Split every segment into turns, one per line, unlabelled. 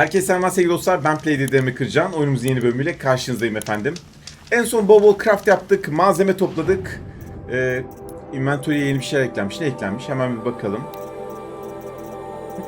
Herkese selamlar sevgili dostlar. Ben Playdead'lerimi Kırcan. Oyunumuzun yeni bölümüyle karşınızdayım efendim. En son bol craft yaptık. Malzeme topladık. Ee, inventory'e yeni bir şeyler eklenmiş. Ne eklenmiş? Hemen bir bakalım.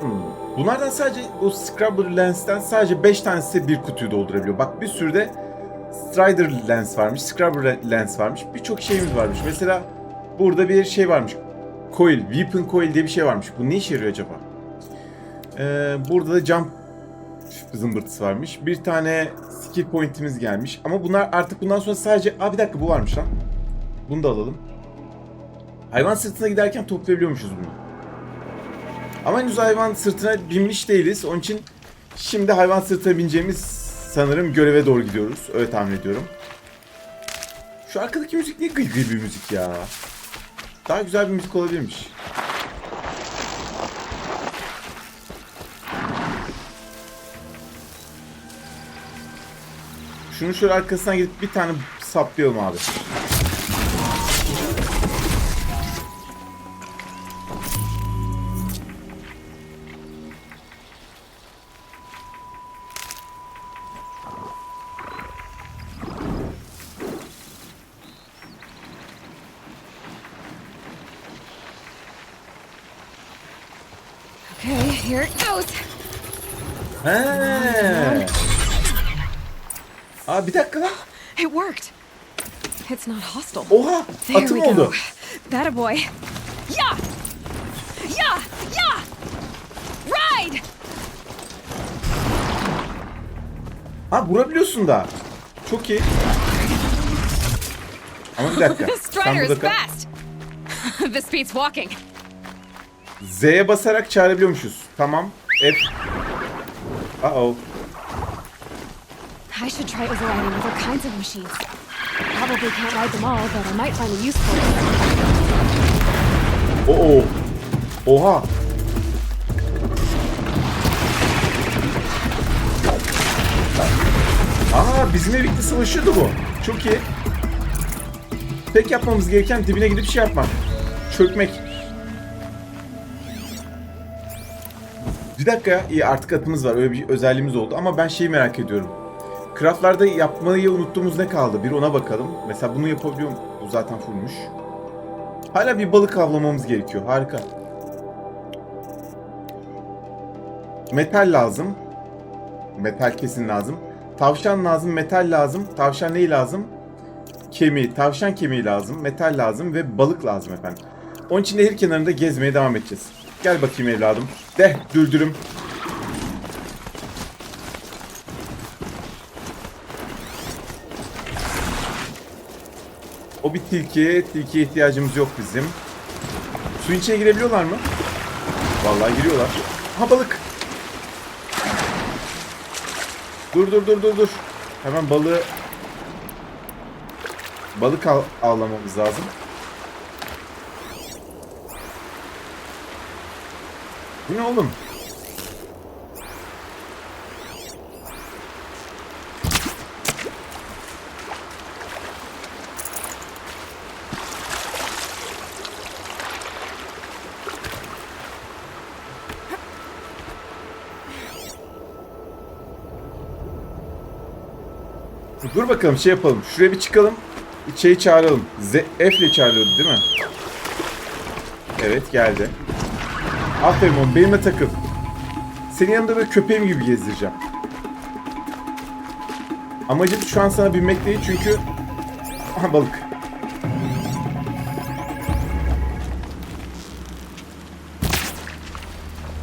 Hmm. Bunlardan sadece o Scrubber Lens'ten sadece 5 tanesi bir kutuyu doldurabiliyor. Bak bir sürü de Strider Lens varmış. Scrubber Lens varmış. Birçok şeyimiz varmış. Mesela burada bir şey varmış. Coil, Weapon Coil diye bir şey varmış. Bu ne işe yarıyor acaba? Ee, burada da jump zımbırtısı varmış. Bir tane skill point'imiz gelmiş. Ama bunlar artık bundan sonra sadece... Aa bir dakika bu varmış lan. Bunu da alalım. Hayvan sırtına giderken toplayabiliyormuşuz bunu. Ama henüz hayvan sırtına binmiş değiliz. Onun için şimdi hayvan sırtına bineceğimiz sanırım göreve doğru gidiyoruz. Öyle tahmin ediyorum. Şu arkadaki müzik ne gıy gıy bir müzik ya. Daha güzel bir müzik olabilirmiş. Şunu şöyle arkasından gidip bir tane saplayalım abi. Aa bir dakika lan.
It worked. It's not hostile.
Oha!
there
Atım
we
oldu.
That a boy. Yeah! Yeah! Yeah! Ride!
Ha vurabiliyorsun da. Çok iyi. Ama bir dakika. Sen
strider is
burada kal.
fast. this beats walking.
Z'ye basarak çağırabiliyormuşuz. Tamam. F. Uh oh.
I should try overriding other kinds of machines. Probably can't ride them all, but I might find a use for it.
Oo. Oha. Aa bizimle birlikte savaşıyordu bu. Çok iyi. Tek yapmamız gereken dibine gidip şey yapmak. Çökmek. Bir dakika. İyi artık atımız var. Öyle bir özelliğimiz oldu. Ama ben şeyi merak ediyorum. Craftlarda yapmayı unuttuğumuz ne kaldı? Bir ona bakalım. Mesela bunu yapabiliyor mu? Bu zaten fullmuş. Hala bir balık avlamamız gerekiyor. Harika. Metal lazım. Metal kesin lazım. Tavşan lazım, metal lazım. Tavşan neyi lazım? Kemiği, tavşan kemiği lazım, metal lazım ve balık lazım efendim. Onun için nehir kenarında gezmeye devam edeceğiz. Gel bakayım evladım. De, düldürüm. O bir tilki. Tilkiye ihtiyacımız yok bizim. Suyun içine girebiliyorlar mı? Vallahi giriyorlar. Ha balık. Dur dur dur dur dur. Hemen balığı balık al avlamamız lazım. Bu ne oğlum? Dur bakalım şey yapalım. Şuraya bir çıkalım. Şeyi çağıralım. Z F ile çağırıyordu değil mi? Evet geldi. Aferin oğlum benimle takıl. Senin yanında böyle köpeğim gibi gezdireceğim. Amacım şu an sana binmek değil çünkü... Aha balık.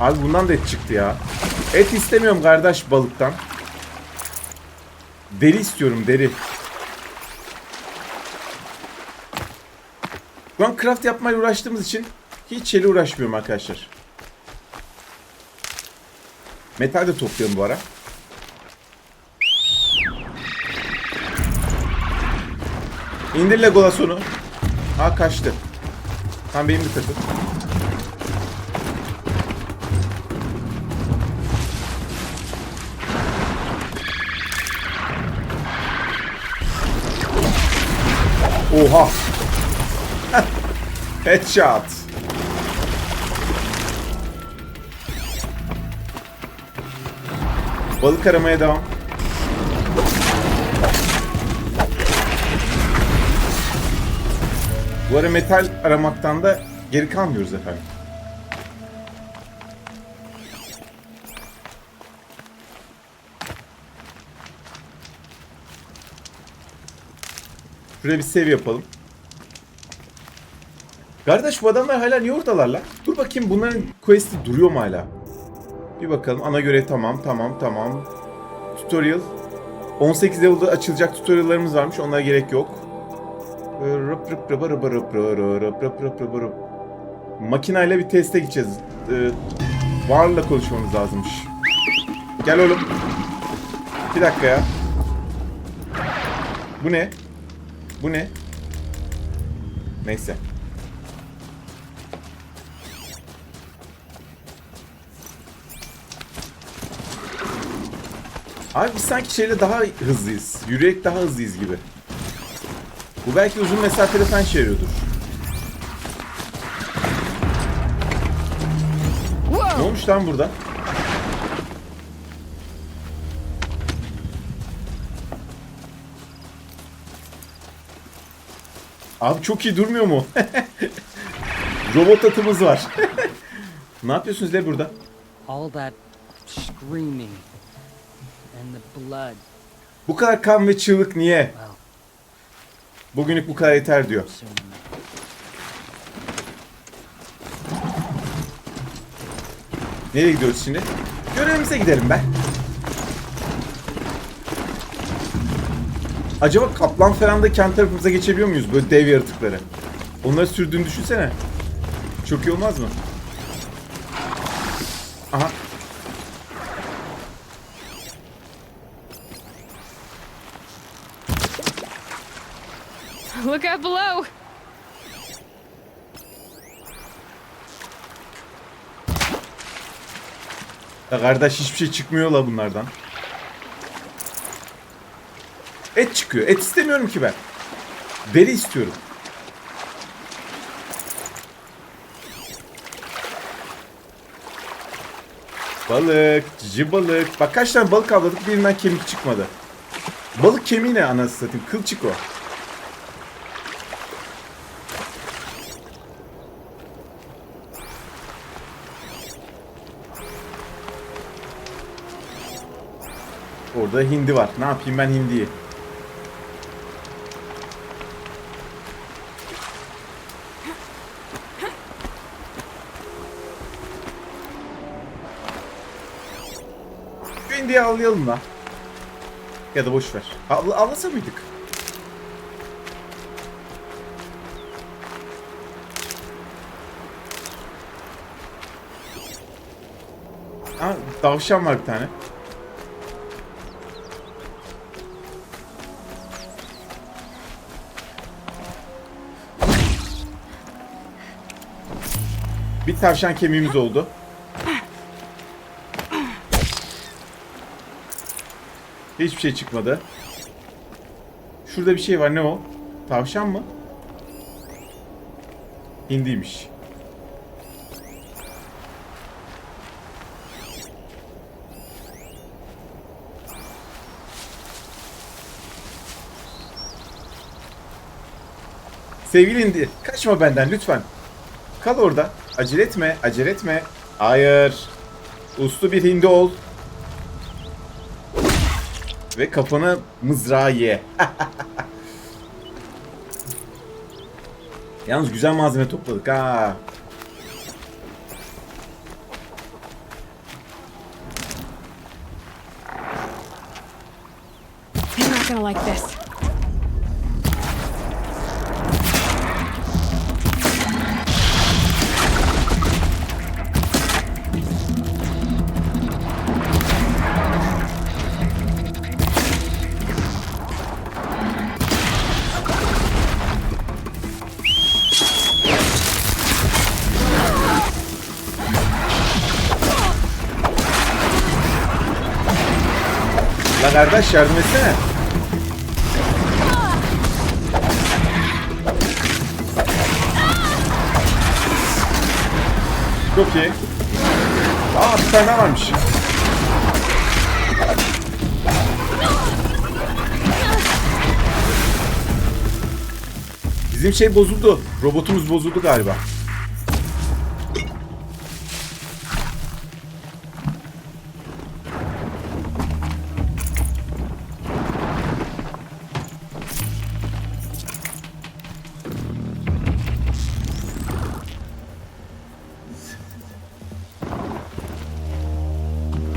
Abi bundan da et çıktı ya. Et istemiyorum kardeş balıktan. Deri istiyorum deri. Şu an craft yapmayla uğraştığımız için hiç şeyle uğraşmıyorum arkadaşlar. Metal de topluyorum bu ara. İndir Legolas onu. Ha kaçtı. Tam benim bir Oha. Headshot. Balık aramaya devam. Bu ara metal aramaktan da geri kalmıyoruz efendim. Şuraya bir save yapalım. Kardeş bu adamlar hala niye oradalar lan? Dur bakayım bunların quest'i duruyor mu hala? Bir bakalım. Ana görev tamam, tamam, tamam. Tutorial. 18 level'da açılacak tutorial'larımız varmış. Onlara gerek yok. Makinayla bir teste gideceğiz. Ee, Varla konuşmamız lazımmış. Gel oğlum. Bir dakika ya. Bu ne? Bu ne? Neyse. Abi biz sanki şeyle daha hızlıyız. Yürüyerek daha hızlıyız gibi. Bu belki uzun mesafede falan işe yarıyordur. Ne olmuş lan burada? Abi çok iyi durmuyor mu? Robot atımız var. ne yapıyorsunuz le burada?
All that screaming and the blood.
Bu kadar kan ve çığlık niye? Bugünlük bu kadar yeter diyor. Nereye gidiyoruz şimdi? Görevimize gidelim be. Acaba kaplan falan da kendi tarafımıza geçebiliyor muyuz? Böyle dev yaratıkları. Onları sürdüğünü düşünsene. Çok iyi olmaz mı? Aha.
Look out below!
Ya kardeş hiçbir şey çıkmıyor la bunlardan. Et çıkıyor. Et istemiyorum ki ben. Deri istiyorum. Balık, cici balık. Bak kaç tane balık avladık birinden kemik çıkmadı. Balık kemiği ne anasını satayım? Kılçık o. Orada hindi var. Ne yapayım ben hindiyi? Hindiyi avlayalım da. Ya da boş ver. Avla, avlasa mıydık? Aa, tavşan var bir tane. Bir tavşan kemiğimiz oldu. Hiçbir şey çıkmadı. Şurada bir şey var ne o? Tavşan mı? Hindiymiş. Sevgili hindi, kaçma benden lütfen. Kal orada. Acele etme, acele etme. Hayır. Uslu bir hindi ol. Ve kafana mızrağı ye. Yalnız güzel malzeme topladık ha.
I'm not gonna like this.
Kardeş yardım etsene. Çok iyi. Aa bir tane varmış. Bizim şey bozuldu. Robotumuz bozuldu galiba.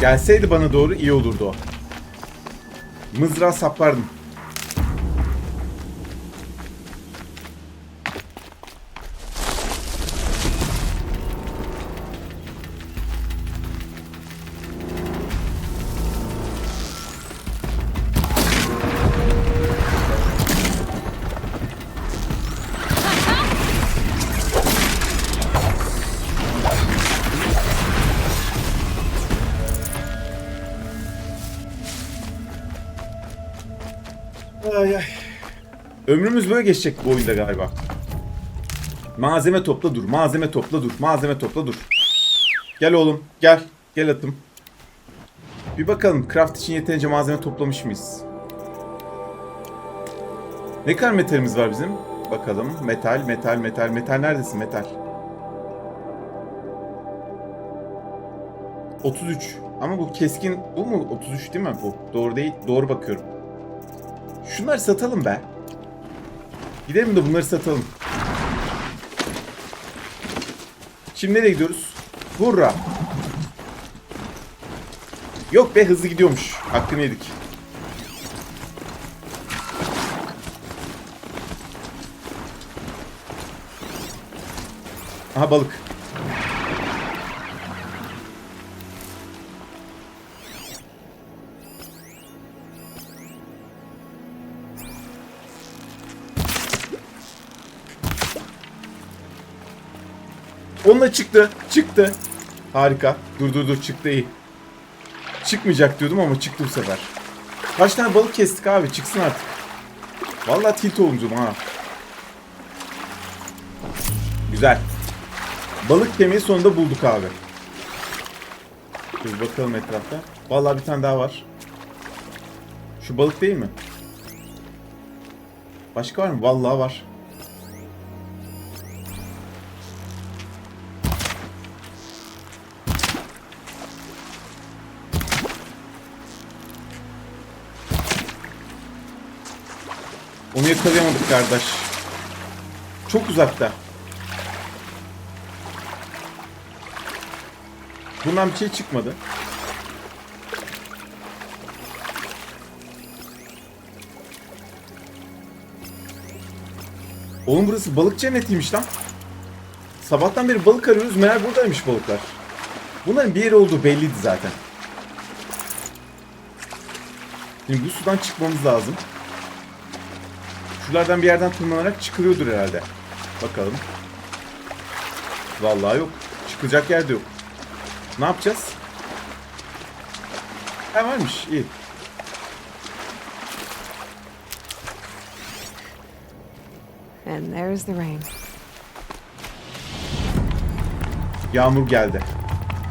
Gelseydi bana doğru iyi olurdu o. Mızrağı saplardım. Ay ay. Ömrümüz böyle geçecek bu oyunda galiba. Malzeme topla dur, malzeme topla dur, malzeme topla dur. Gel oğlum, gel. Gel atım. Bir bakalım craft için yeterince malzeme toplamış mıyız? Ne kadar metalimiz var bizim? Bakalım. Metal, metal, metal, metal neredesin metal? 33. Ama bu keskin bu mu? 33 değil mi bu? Doğru değil. Doğru bakıyorum. Şunları satalım be. Gidelim de bunları satalım. Şimdi nereye gidiyoruz? Hurra. Yok be hızlı gidiyormuş. Hakkını yedik. Aha balık. Onunla çıktı. Çıktı. Harika. Dur dur dur çıktı iyi. Çıkmayacak diyordum ama çıktı bu sefer. Kaç tane balık kestik abi çıksın artık. Vallahi tilt olmuşum ha. Güzel. Balık kemiği sonunda bulduk abi. Dur bakalım etrafta. Vallahi bir tane daha var. Şu balık değil mi? Başka var mı? Vallahi var. Yakalayamadık kardeş. Çok uzakta. Bundan bir şey çıkmadı. Oğlum burası balık cennetiymiş lan. Sabahtan beri balık arıyoruz. Meğer buradaymış balıklar. Bunların bir yeri olduğu belliydi zaten. Şimdi bu sudan çıkmamız lazım. Şuralardan bir yerden tırmanarak çıkılıyordur herhalde. Bakalım. Vallahi yok. Çıkacak yer de yok. Ne yapacağız? Ha varmış. iyi.
And there's the rain.
Yağmur geldi.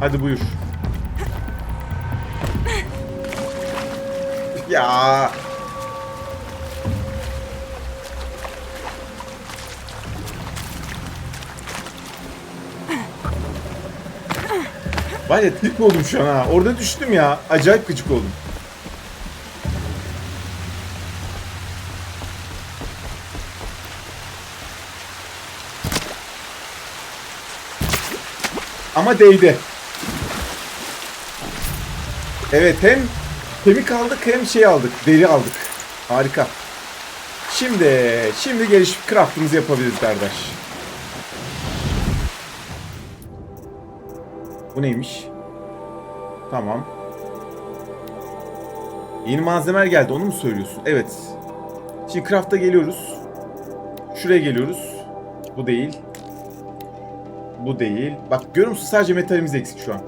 Hadi buyur. ya. Var ya tilt oldum şu an ha. Orada düştüm ya. Acayip gıcık oldum. Ama değdi. Evet hem kemik aldık hem şey aldık. Deri aldık. Harika. Şimdi şimdi geliş craftımızı yapabiliriz kardeş. Bu neymiş? Tamam. Yeni malzemeler geldi onu mu söylüyorsun? Evet. Şimdi craft'a geliyoruz. Şuraya geliyoruz. Bu değil. Bu değil. Bak görüyor musun? Sadece metalimiz eksik şu an.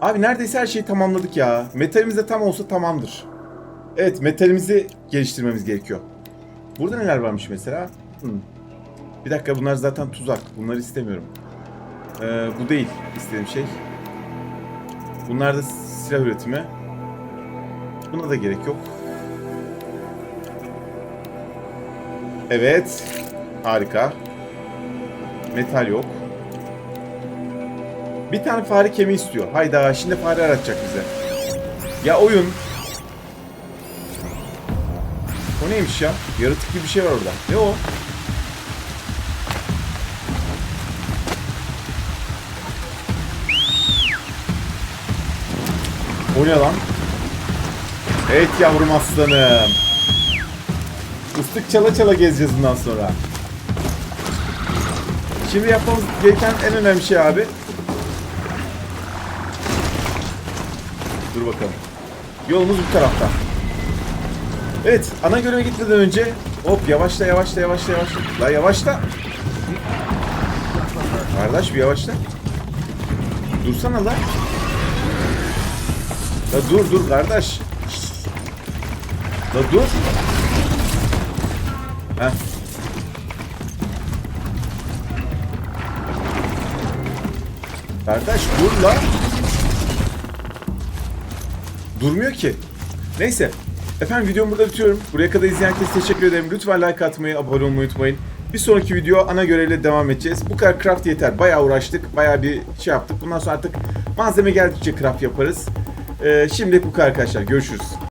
Abi neredeyse her şeyi tamamladık ya. Metalimiz de tam olsa tamamdır. Evet metalimizi geliştirmemiz gerekiyor. Burada neler varmış mesela? Hmm. Bir dakika bunlar zaten tuzak. Bunları istemiyorum. Ee, bu değil istediğim şey. Bunlar da silah üretimi. Buna da gerek yok. Evet. Harika. Metal yok. Bir tane fare kemiği istiyor. Hayda şimdi fare aratacak bize. Ya oyun. O neymiş ya? Yaratık gibi bir şey var orada. Ne o? Ne lan? Evet yavrum aslanım. Islık çala çala gezeceğiz bundan sonra. Şimdi yapmamız gereken en önemli şey abi. Dur bakalım. Yolumuz bu tarafta. Evet, ana göreve gitmeden önce hop yavaşla yavaşla yavaşla yavaşla. La yavaşla. Kardeş bir yavaşla. Dursana la. La dur dur kardeş. La dur. Heh. Kardeş dur la. Durmuyor ki. Neyse. Efendim videomu burada bitiriyorum. Buraya kadar izleyen herkese teşekkür ederim. Lütfen like atmayı, abone olmayı unutmayın. Bir sonraki video ana görevle devam edeceğiz. Bu kadar craft yeter. Bayağı uğraştık. Bayağı bir şey yaptık. Bundan sonra artık malzeme geldikçe craft yaparız. Ee, şimdilik bu kadar arkadaşlar. Görüşürüz.